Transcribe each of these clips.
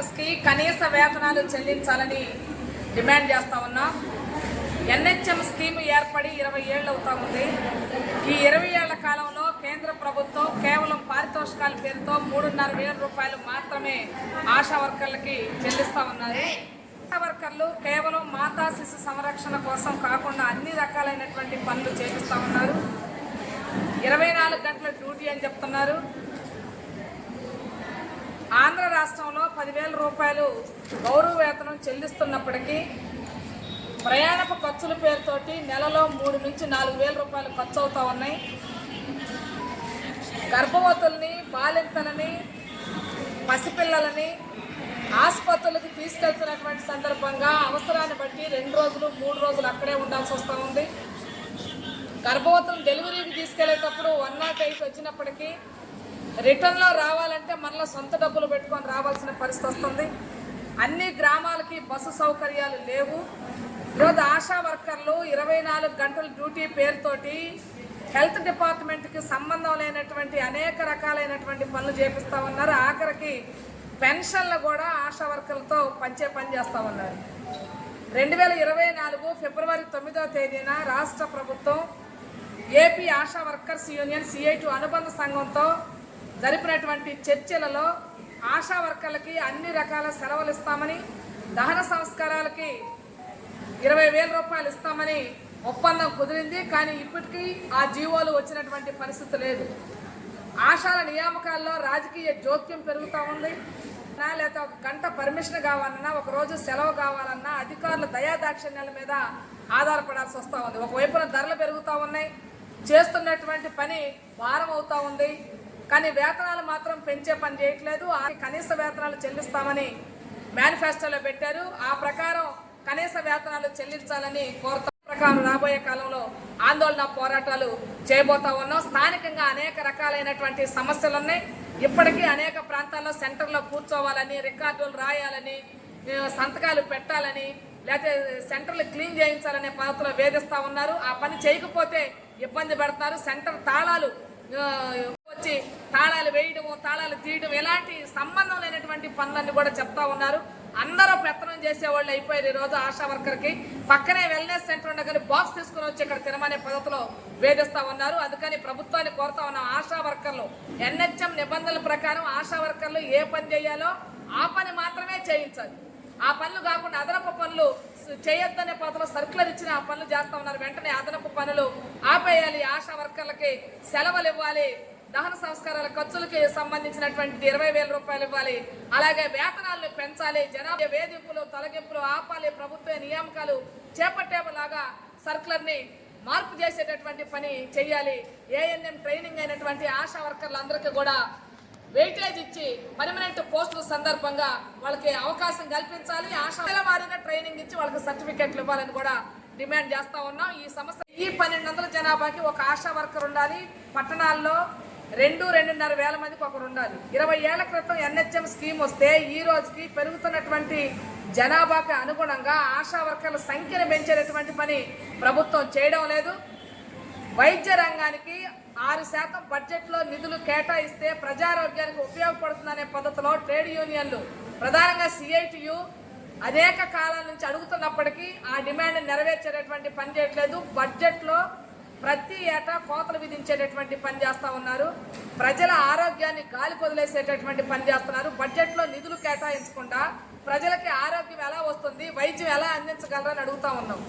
వర్కర్స్కి కనీస వేతనాలు చెల్లించాలని డిమాండ్ చేస్తూ ఉన్నాం. ఎన్హెచ్ఎం స్కీమ్ ఏర్పడి ఇరవై ఏళ్ళు అవుతా ఉంది. ఈ ఇరవై ఏళ్ళ కాలంలో కేంద్ర ప్రభుత్వం కేవలం పారితోషికాల పేరుతో మూడున్నర వేల రూపాయలు మాత్రమే ఆశా వర్కర్లకి చెల్లిస్తా ఉన్నారు. ఆశా వర్కర్లు కేవలం మాతా శిశు సంరక్షణ కోసం కాకుండా అన్ని రకాలైనటువంటి పనులు చేపిస్తూ ఉన్నారు. ఇరవై నాలుగు గంటల డ్యూటీ అని చెప్తున్నారు. ఆంధ్ర రాష్ట్రంలో పదివేల రూపాయలు గౌరవ వేతనం చెల్లిస్తున్నప్పటికీ ప్రయాణపు ఖర్చుల పేరుతోటి నెలలో మూడు నుంచి నాలుగు వేల రూపాయలు ఖర్చు అవుతూ ఉన్నాయి. గర్భవతుల్ని బాలింతలని పసిపిల్లలని ఆసుపత్రులకు తీసుకెళ్తున్నటువంటి సందర్భంగా అవసరాన్ని బట్టి రెండు రోజులు మూడు రోజులు అక్కడే ఉండాల్సి వస్తూ ఉంది. గర్భవతులు డెలివరీకి తీసుకెళ్ళేటప్పుడు వన్ నాట్ ఎయిట్ వచ్చినప్పటికీ రిటర్న్లో రావాలంటే మరలా సొంత డబ్బులు పెట్టుకొని రావాల్సిన పరిస్థితి వస్తుంది. అన్ని గ్రామాలకి బస్సు సౌకర్యాలు లేవు. ఈరోజు ఆశా వర్కర్లు ఇరవై నాలుగు గంటల డ్యూటీ పేరుతోటి హెల్త్ డిపార్ట్మెంట్కి సంబంధం లేనటువంటి అనేక రకాలైనటువంటి పనులు చేపిస్తా ఉన్నారు. ఆఖరికి పెన్షన్లు కూడా ఆశా వర్కర్లతో పంచే పని చేస్తూ ఉన్నారు. రెండు వేల ఇరవై నాలుగు ఫిబ్రవరి తొమ్మిదవ తేదీన రాష్ట్ర ప్రభుత్వం AP Asha workers union CIT అనుబంధ సంఘంతో జరిపినటువంటి చర్చలలో ఆశా వర్కర్లకి అన్ని రకాల సెలవులు ఇస్తామని దహన సంస్కారాలకి ఇరవై వేల రూపాయలు ఇస్తామని ఒప్పందం కుదిరింది. కానీ ఇప్పటికీ ఆ జీవోలు వచ్చినటువంటి పరిస్థితి లేదు. ఆశాల నియామకాల్లో రాజకీయ జోక్యం పెరుగుతూ ఉంది. నా లేదా ఒక గంట పర్మిషన్ కావాలన్నా ఒకరోజు సెలవు కావాలన్నా అధికారుల దయాదాక్షిణ్యాల మీద ఆధారపడాల్సి వస్తూ ఉంది. ఒకవైపున ధరలు పెరుగుతూ ఉన్నాయి. చేస్తున్నటువంటి పని భారం అవుతూ ఉంది. కానీ వేతనాలు మాత్రం పెంచే పని చేయట్లేదు. ఆ కనీస వేతనాలు చెల్లిస్తామని మేనిఫెస్టోలో పెట్టారు. ఆ ప్రకారం కనీస వేతనాలు చెల్లించాలని కోరుతా ప్రకారం రాబోయే కాలంలో ఆందోళన పోరాటాలు చేయబోతా ఉన్నాం. స్థానికంగా అనేక రకాలైనటువంటి సమస్యలు ఉన్నాయి. ఇప్పటికీ అనేక ప్రాంతాల్లో సెంటర్లో కూర్చోవాలని రికార్డులు రాయాలని సంతకాలు పెట్టాలని లేకపోతే సెంటర్లు క్లీన్ చేయించాలనే పద్ధతిలో వేధిస్తా ఉన్నారు. ఆ పని చేయకపోతే ఇబ్బంది పెడతారు సెంటర్ తాళాలు వచ్చి తాళాలు వేయడము తాళాలు తీయడం ఎలాంటి సంబంధం లేనటువంటి పనులన్నీ కూడా చెప్తా ఉన్నారు. అందరూ పెత్తనం చేసేవాళ్ళు అయిపోయారు ఈరోజు రోజు ఆశా వర్కర్కి. పక్కనే వెల్నెస్ సెంటర్ ఉండగానే బాక్స్ తీసుకుని వచ్చి ఇక్కడ తినమనే పద్ధతిలో వేధిస్తూ ఉన్నారు. అందుకని ప్రభుత్వాన్ని కోరుతా ఉన్న ఆశా వర్కర్లు ఎన్హెచ్ఎం నిబంధనల ప్రకారం ఆశా వర్కర్లు ఏ పని చేయాలో ఆ పని మాత్రమే చేయించాలి. ఆ పనులు కాకుండా అదనపు పనులు చేయొద్దనే పద్ధతిలో సర్కులర్ ఇచ్చిన ఆ పనులు చేస్తూ ఉన్నారు. వెంటనే అదనపు పనులు ఆపేయాలి. ఆశా వర్కర్లకి సెలవులు ఇవ్వాలి. దహన సంస్కారాల ఖర్చులకి సంబంధించినటువంటి ఇరవై వేల రూపాయలు ఇవ్వాలి. అలాగే వేతనాలను పెంచాలి. జనాభా వేధింపులు తొలగింపులు ఆపాలి. ప్రభుత్వ నియామకాలు చేపట్టేలాగా సర్కులర్ని మార్పు చేసేటటువంటి పని చేయాలి. ఏఎన్ఎం ట్రైనింగ్ అయినటువంటి ఆశా వర్కర్లందరికీ కూడా వెయిటేజ్ ఇచ్చి పర్మనెంట్ పోస్టుల సందర్భంగా వాళ్ళకి అవకాశం కల్పించాలి. ఆశల వారిగా ట్రైనింగ్ ఇచ్చి వాళ్ళకి సర్టిఫికెట్లు ఇవ్వాలని కూడా డిమాండ్ చేస్తా ఉన్నాం. ఈ సమస్య ఈ పన్నెండు వందల జనాభాకి ఒక ఆశా వర్కర్ ఉండాలి. పట్టణాల్లో రెండు రెండున్నర వేల మందికి ఒకరు ఉండాలి. ఇరవై ఏళ్ళ క్రితం ఎన్హెచ్ఎం స్కీమ్ వస్తే ఈ రోజుకి పెరుగుతున్నటువంటి జనాభాకి అనుగుణంగా ఆశా వర్కర్ల సంఖ్యను పెంచేటటువంటి పని ప్రభుత్వం చేయడం లేదు. వైద్య రంగానికి ఆరు శాతం బడ్జెట్లో నిధులు కేటాయిస్తే ప్రజారోగ్యానికి ఉపయోగపడుతుందనే పద్ధతిలో ట్రేడ్ యూనియన్లు ప్రధానంగా సిఐటియు అనేక కాలాల నుంచి అడుగుతున్నప్పటికీ ఆ డిమాండ్ నెరవేర్చేటటువంటి పని చేయట్లేదు. బడ్జెట్లో ప్రతి ఏటా కోతలు విధించేటటువంటి పని చేస్తూ ఉన్నారు. ప్రజల ఆరోగ్యాన్ని గాలి కొదిలేసేటటువంటి పని చేస్తున్నారు. బడ్జెట్లో నిధులు కేటాయించకుండా ప్రజలకి ఆరోగ్యం ఎలా వస్తుంది వైద్యం ఎలా అందించగలరని అడుగుతా ఉన్నాం.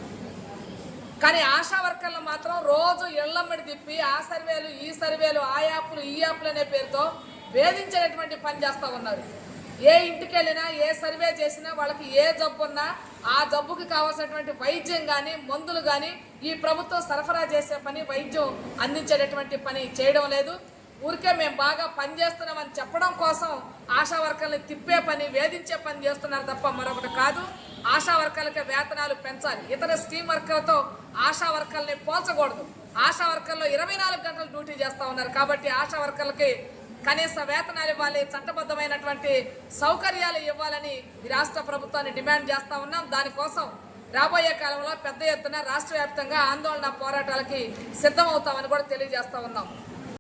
కానీ ఆశా వర్కర్లు మాత్రం రోజు ఇళ్ళమ్మడి తిప్పి ఆ సర్వేలు ఈ సర్వేలు ఆ యాప్లు ఈ యాప్లు అనే పేరుతో వేధించేటటువంటి పని చేస్తూ ఉన్నారు. ఏ ఇంటికి వెళ్ళినా ఏ సర్వే చేసినా వాళ్ళకి ఏ జబ్బున్నా ఆ జబ్బుకి కావాల్సినటువంటి వైద్యం కానీ మందులు కానీ ఈ ప్రభుత్వం సరఫరా చేసే పని వైద్యం అందించేటటువంటి పని చేయడం లేదు. ఊరికే మేము బాగా పని చేస్తున్నామని చెప్పడం కోసం ఆశా వర్కర్ని తిప్పే పని వేధించే పని చేస్తున్నారు తప్ప మరొకటి కాదు. ఆశా వర్కర్లకి వేతనాలు పెంచాలి. ఇతర స్కీమ్ వర్కర్లతో ఆశా వర్కర్ని పోల్చకూడదు. ఆశా వర్కర్లు ఇరవై నాలుగు గంటలు డ్యూటీ చేస్తూ ఉన్నారు కాబట్టి ఆశా వర్కర్లకి కనీస వేతనాలు ఇవ్వాలి చట్టబద్ధమైనటువంటి సౌకర్యాలు ఇవ్వాలని రాష్ట్ర ప్రభుత్వాన్ని డిమాండ్ చేస్తూ ఉన్నాం. దానికోసం రాబోయే కాలంలో పెద్ద ఎత్తున రాష్ట్ర వ్యాప్తంగా ఆందోళన పోరాటాలకి సిద్ధమవుతామని కూడా తెలియజేస్తూ ఉన్నాం.